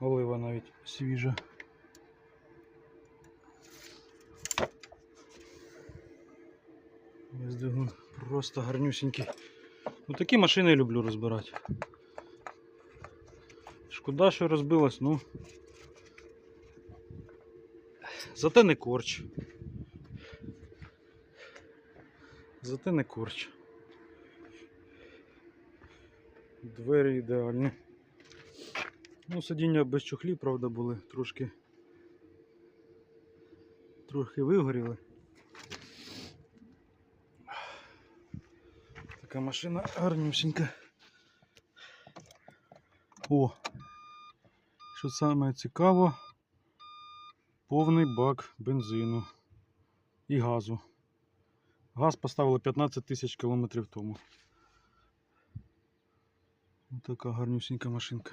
Олива навіть свіжа. Ось двигун просто гарнюсінький. Ну такі машини я люблю розбирати. Шкода, що розбилась, ну. Зате не корч. Зате не корч. Двері ідеальні. Ну, сидіння без чохлів, правда, були трошки. Трохи вигоріли. Така машина гарнюсінька. О! Що саме цікаво, повний бак бензину і газу. Газ поставили 15 тисяч кілометрів тому. Ось така гарнюсінька машинка.